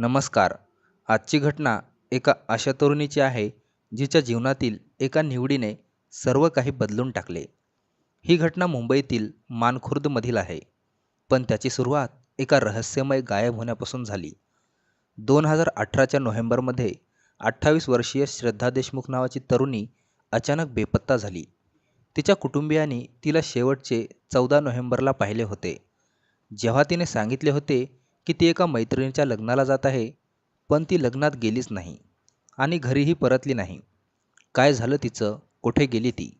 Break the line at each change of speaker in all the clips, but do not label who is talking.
नमस्कार. आजची घटना एका अशा तरुणीची आहे जिच्या जीवनातील एका निवडीने सर्व काही बदलून टाकले. ही घटना मुंबईतील मानखुर्दमधील आहे पण त्याची सुरुवात एका रहस्यमय गायब होण्यापासून झाली. दोन हजार अठराच्या नोव्हेंबरमध्ये अठ्ठावीस वर्षीय श्रद्धा देशमुख नावाची तरुणी अचानक बेपत्ता झाली. तिच्या कुटुंबियांनी तिला शेवटचे चौदा नोव्हेंबरला पाहिले होते. जेव्हा तिने सांगितले होते की ती एका मैत्रिणीच्या लग्नाला जात आहे पण ती लग्नात गेलीच नाही आणि घरीही परतली नाही. काय झालं तिचं? कुठे गेली ती?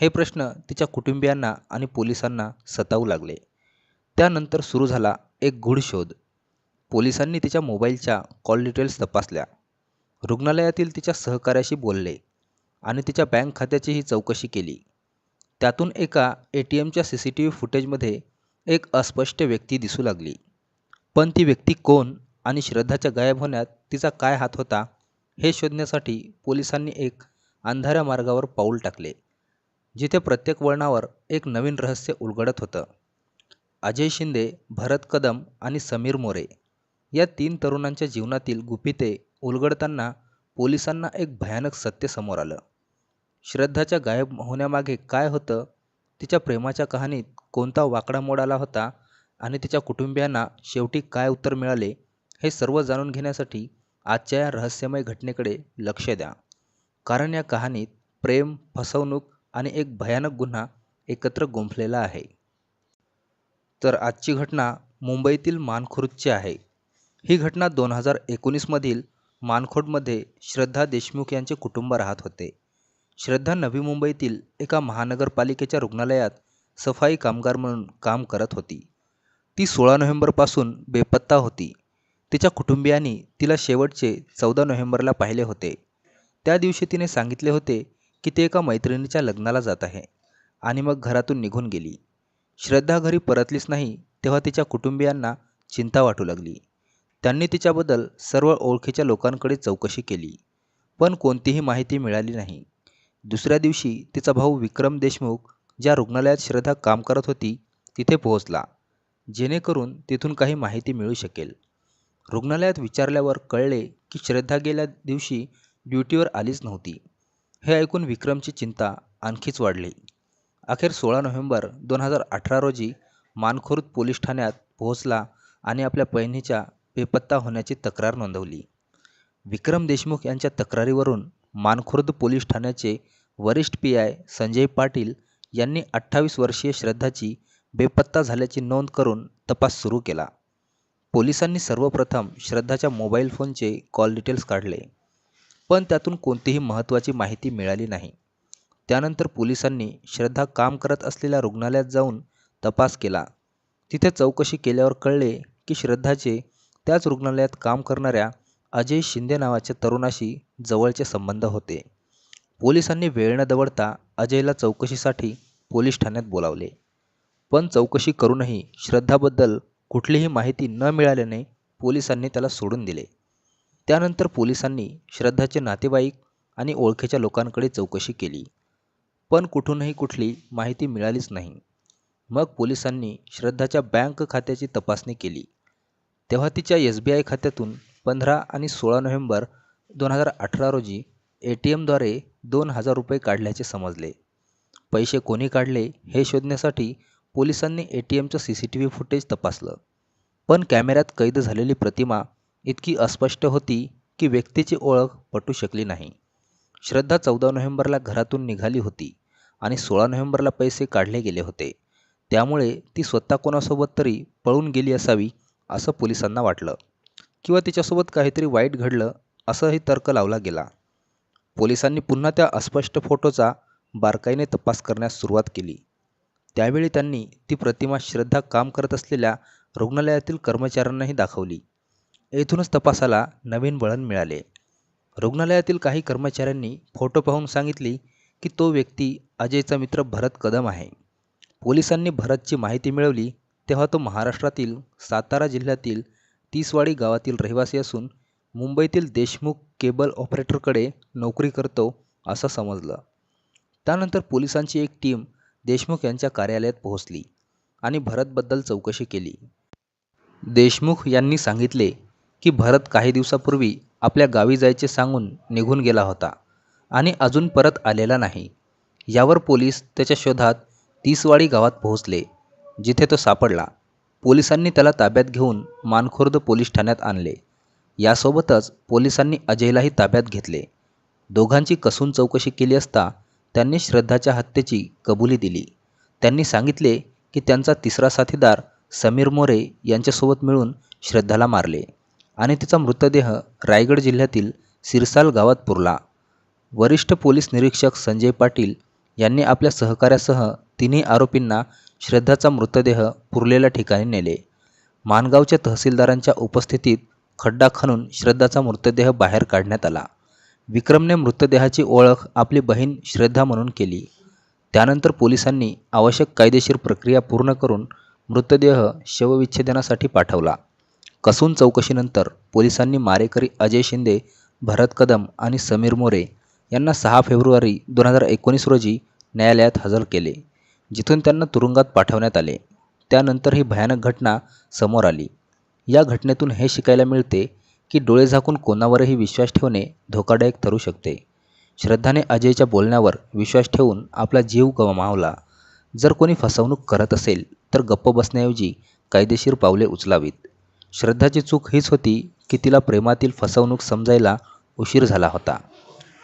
हे प्रश्न तिच्या कुटुंबियांना आणि पोलिसांना सतावू लागले. त्यानंतर सुरू झाला एक गूढ शोध. पोलिसांनी तिच्या मोबाईलच्या कॉल डिटेल्स तपासल्या. रुग्णालयातील तिच्या सहकाऱ्याशी बोलले आणि तिच्या बँक खात्याचीही चौकशी केली. त्यातून एका ए टी एमच्या सी सी टी व्ही फुटेजमध्ये एक अस्पष्ट व्यक्ती दिसू लागली. पण ती व्यक्ती कोण आणि श्रद्धाच्या गायब होण्यात तिचा काय हात होता हे शोधण्यासाठी पोलिसांनी एक अंधाऱ्या मार्गावर पाऊल टाकले जिथे प्रत्येक वळणावर एक नवीन रहस्य उलगडत होतं. अजय शिंदे भरत कदम आणि समीर मोरे या तीन तरुणांच्या जीवनातील गुपिते उलगडताना पोलिसांना एक भयानक सत्य समोर आलं. श्रद्धाच्या गायब होण्यामागे काय होतं तिच्या प्रेमाच्या कहाणीत कोणता वाकडा मोड आला होता आणि तिच्या कुटुंबियांना शेवटी काय उत्तर मिळाले हे सर्व जाणून घेण्यासाठी आजच्या या रहस्यमय घटनेकडे लक्ष द्या. कारण या कहाणीत प्रेम फसवणूक आणि एक भयानक गुन्हा एकत्र गुंफलेला आहे. तर आजची घटना मुंबईतील मानखुर्दची आहे. ही घटना दोन हजार एकोणीसमधील मानखोडमध्ये श्रद्धा देशमुख यांचे कुटुंब राहत होते. श्रद्धा नवी मुंबईतील एका महानगरपालिकेच्या रुग्णालयात सफाई कामगार म्हणून काम करत होती. ती सोळा नोव्हेंबरपासून बेपत्ता होती. तिच्या कुटुंबियांनी तिला शेवटचे चौदा नोव्हेंबरला पाहिले होते. त्या दिवशी तिने सांगितले होते की ते एका मैत्रिणीच्या लग्नाला जात आहे आणि मग घरातून निघून गेली. श्रद्धा घरी परतलीच नाही तेव्हा तिच्या कुटुंबियांना चिंता वाटू लागली. त्यांनी तिच्याबद्दल सर्व ओळखीच्या लोकांकडे चौकशी केली पण कोणतीही माहिती मिळाली नाही. दुसऱ्या दिवशी तिचा भाऊ विक्रम देशमुख ज्या रुग्णालयात श्रद्धा काम करत होती तिथे पोहोचला. जेणेकरून तिथून काही माहिती मिळू शकेल. रुग्णालयात विचारल्यावर कळले की श्रद्धा गेल्या दिवशी ड्युटीवर आलीच नव्हती. हे ऐकून विक्रमची चिंता आणखीच वाढली. अखेर सोळा नोव्हेंबर दोन हजार अठरा रोजी मानखुर्द पोलीस ठाण्यात पोहोचला आणि आपल्या बहिणीच्या बेपत्ता होण्याची तक्रार नोंदवली. विक्रम देशमुख यांच्या तक्रारीवरून मानखुर्द पोलीस ठाण्याचे वरिष्ठ पी आय संजय पाटील यांनी अठ्ठावीस वर्षीय श्रद्धाची बेपत्ता झाल्याची नोंद करून तपास सुरू केला. पोलिसांनी सर्वप्रथम श्रद्धाच्या मोबाईल फोनचे कॉल डिटेल्स काढले पण त्यातून कोणतीही महत्त्वाची माहिती मिळाली नाही. त्यानंतर पोलिसांनी श्रद्धा काम करत असलेल्या रुग्णालयात जाऊन तपास केला. तिथे चौकशी केल्यावर कळले की श्रद्धाचे त्याच रुग्णालयात काम करणाऱ्या अजय शिंदे नावाच्या तरुणाशी जवळचे संबंध होते. पोलिसांनी वेळ न दवडता अजयला चौकशीसाठी पोलीस ठाण्यात बोलावले. पण चौकशी करूनही श्रद्धाबद्दल कुठलीही माहिती न मिळाल्याने पोलिसांनी त्याला सोडून दिले. त्यानंतर पोलिसांनी श्रद्धाचे नातेवाईक आणि ओळखीच्या लोकांकडे चौकशी केली. पण कुठूनही कुठली माहिती मिळालीच नाही. मग पोलिसांनी श्रद्धाच्या बँक खात्याची तपासणी केली. तेव्हा तिच्या एस बी आय खात्यातून पंधरा आणि सोळा नोव्हेंबर दोन हजार अठरा रोजी ए टी एमद्वारे दोन हजार रुपये काढल्याचे समजले. पैसे कोणी काढले हे शोधण्यासाठी पोलिसांनी A T एमचं C C T V footage तपासलं. पण कॅमेऱ्यात कैद झालेली प्रतिमा इतकी अस्पष्ट होती की व्यक्तीची ओळख पटू शकली नाही. श्रद्धा चौदा नोव्हेंबरला घरातून निघाली होती आणि सोळा नोव्हेंबरला पैसे काढले गेले होते. त्यामुळे ती स्वतः कोणासोबत तरी पळून गेली असावी असं पोलिसांना वाटलं. किंवा तिच्यासोबत काहीतरी वाईट घडलं असंही तर्क लावला गेला. पोलिसांनी पुन्हा त्या अस्पष्ट फोटोचा बारकाईने तपास करण्यास सुरुवात केली. त्यावेळी त्यांनी ती प्रतिमा श्रद्धा काम करत असलेल्या रुग्णालयातील कर्मचाऱ्यांनाही दाखवली. येथूनच तपासाला नवीन वळण मिळाले. रुग्णालयातील काही कर्मचाऱ्यांनी फोटो पाहून सांगितली की तो व्यक्ती अजयचा मित्र भरत कदम आहे. पोलिसांनी भरतची माहिती मिळवली तेव्हा तो महाराष्ट्रातील सातारा जिल्ह्यातील तीसवाडी गावातील रहिवासी असून मुंबईतील देशमुख केबल ऑपरेटरकडे नोकरी करतो असं समजलं. त्यानंतर पोलिसांची एक टीम देशमुख यांच्या कार्यालयात पोहोचली आणि भरतबद्दल चौकशी केली. देशमुख यांनी सांगितले की भरत काही दिवसापूर्वी आपल्या गावी जायचे सांगून निघून गेला होता आणि अजून परत आलेला नाही. यावर पोलीस त्याच्या शोधात तीसवाडी गावात पोहोचले जिथे तो सापडला. पोलिसांनी त्याला ताब्यात घेऊन मानखुर्द पोलीस ठाण्यात आणले. यासोबतच पोलिसांनी अजयलाही ताब्यात घेतले. दोघांची कसून चौकशी केली असता त्यांनी श्रद्धाच्या हत्येची कबुली दिली. त्यांनी सांगितले की त्यांचा तिसरा साथीदार समीर मोरे यांच्यासोबत मिळून श्रद्धाला मारले आणि तिचा मृतदेह रायगड जिल्ह्यातील सिरसाल गावात पुरला. वरिष्ठ पोलीस निरीक्षक संजय पाटील यांनी आपल्या सहकाऱ्यासह तिन्ही आरोपींना श्रद्धाचा मृतदेह पुरलेल्या ठिकाणी नेले. माणगावच्या तहसीलदारांच्या उपस्थितीत खड्डा खणून श्रद्धाचा मृतदेह बाहेर काढण्यात आला. विक्रमने मृतदेहाची ओळख आपली बहीण श्रद्धा म्हणून केली. त्यानंतर पोलिसांनी आवश्यक कायदेशीर प्रक्रिया पूर्ण करून मृतदेह शवविच्छेदनासाठी पाठवला. कसून चौकशीनंतर पोलिसांनी मारेकरी अजय शिंदे भरत कदम आणि समीर मोरे यांना सहा फेब्रुवारी दोन हजार एकोणीस रोजी न्यायालयात हजर केले जिथून त्यांना तुरुंगात पाठवण्यात आले. त्यानंतर ही भयानक घटना समोर आली. या घटनेतून हे शिकायला मिळते की डोळे झाकून कोणावरही विश्वास ठेवणे धोकादायक ठरू शकते. श्रद्धाने अजयच्या बोलण्यावर विश्वास ठेवून आपला जीव गमावला. जर कोणी फसवणूक करत असेल तर गप्प बसण्याऐवजी कायदेशीर पावले उचलावीत. श्रद्धाची चूक हीच होती की तिला प्रेमातील फसवणूक समजायला उशीर झाला होता.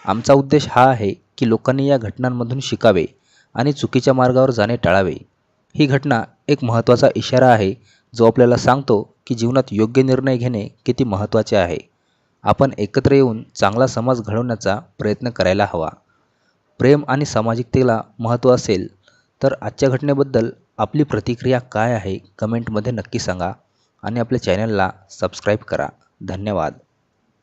आमचा उद्देश हा आहे की लोकांनी या घटनांमधून शिकावे आणि चुकीच्या मार्गावर जाणे टाळावे. ही घटना एक महत्त्वाचा इशारा आहे जो आपल्याला सांगतो की जीवनात योग्य निर्णय घेणे किती महत्त्वाचे आहे. आपण एकत्र येऊन चांगला समाज घडवण्याचा प्रयत्न करायला हवा. प्रेम आणि सामाजिकतेला महत्त्व असेल तर आजच्या घटनेबद्दल आपली प्रतिक्रिया काय आहे कमेंटमध्ये नक्की सांगा आणि आपल्या चॅनलला सबस्क्राईब करा. धन्यवाद.